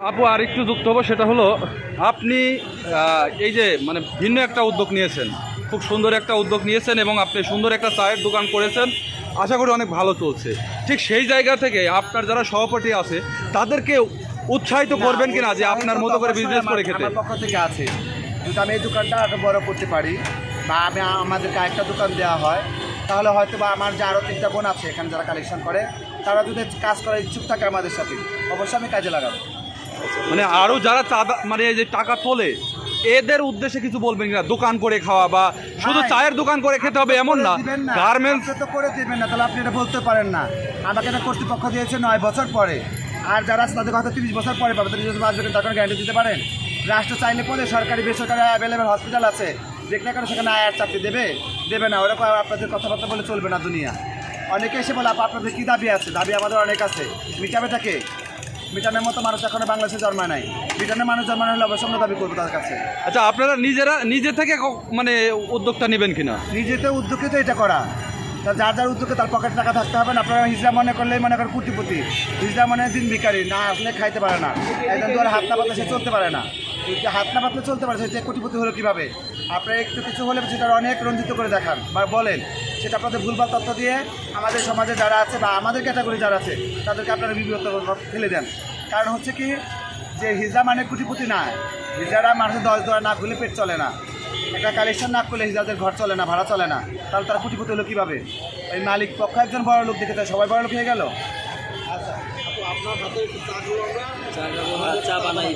আপু আর একটু যুক্ত হব সেটা হলো আপনি এই যে মানে ভিন্ন একটা উদ্যোগ নিয়েছেন। খুব সুন্দর একটা উদ্যোগ নিয়েছেন এবং আপনি সুন্দর একটা চায়ের দোকান করেছেন। আশা করি অনেক ভালো চলছে। ঠিক সেই জায়গা থেকে আপনার যারা সহপাঠী আছে তাদেরকে উৎসাহিত করবেন কিনা যে আপনার মতো করে বিজনেস করে খেতে? পক্ষ থেকে আছে। যদি আমি এই দোকানটা আরও বড় করতে পারি বা আমি আমাদেরকে আরেকটা দোকান দেওয়া হয়। তাহলে হয়তো বা আমার যে আরও তিনটা বোন আছে এখানে যারা কালেকশন করে তারা যদি কাজ করার ইচ্ছুক থাকে আমাদের সাথে অবশ্যই আমি কাজে লাগাবো। মানে আরও যারা চাঁদা মানে এই যে টাকা তোলে এদের উদ্দেশ্যে কিছু বলবেন কিনা? দোকান করে খাওয়া বা শুধু চায়ের দোকান করে খেতে হবে এমন না। গার্মেন্টস তো করে দিবেন না তাহলে আপনি এটা বলতে পারেন না। আমাকে এটা কর্তৃপক্ষ দিয়েছে নয় বছর পরে। আর যারা আছে তাদের কথা তিরিশ বছর পরে পাবে। তিরিশ বছর কিন্তু তখন গ্যারান্টি দিতে পারেন? রাষ্ট্র চাইলে পরে সরকারি বেসরকারি অ্যাভেলেবেল হসপিটাল আছে। যেখানে কারও সেখানে আয়ার চাকরি দেবে? দেবে না ওরকম আপনাদের কথাবার্তা বলে চলবে না দুনিয়া। অনেকে এসে বলে আপা আপনাদের কী দাবি আছে? দাবি আমাদের অনেক আছে। মিটাবে থাকে মিটানের মতো মানুষ এখনও বাংলাদেশে জন্মায় নাই। মিটানের মানুষ জন্মানো হলে অবশ্য আমরা দাবি করব তার কাছে। আচ্ছা আপনারা নিজেরা নিজে থেকে ক- মানে উদ্যোগটা নেবেন কিনা? নিজেতে উদ্যোগে তো এটা করা। তা যার যার উদ্যোগে তার পকেট টাকা থাকতে হবে না আপনারা হিজড়া মনে করলেই মনে করেন কুটিপতি। হিজড়া মনে দিন ভিকারি না আসলে খাইতে পারে না। একজন ধরে হাত না পাতলে সে চলতে পারে না। যে হাত না পাতলে চলতে পারে সে কুটিপতি হলো কীভাবে? আপনারা একটু কিছু হলে সেটা অনেক রঞ্জিত করে দেখান বা বলেন। সেটা আপনাদের ভুলভাল তথ্য দিয়ে আমাদের সমাজে যারা আছে বা আমাদের ক্যাটাগরি যারা আছে, তাদেরকে আপনারা বিব্রত ফেলে দেন। কারণ হচ্ছে কি, যে হিজড়া মানে কুটিপতি না। হিজড়া মানুষের দশ দোয়া না খুলে পেট চলে না। একটা কালেকশন না করলে হিজাদের ঘর চলে না, ভাড়া চলে না। তাহলে তারা কুটিপতি হলো কীভাবে? এই মালিক পক্ষ একজন বড় লোক দেখে তাই সবাই বড় লোক হয়ে গেল? আচ্ছা আপনার হাতে চা বানাই।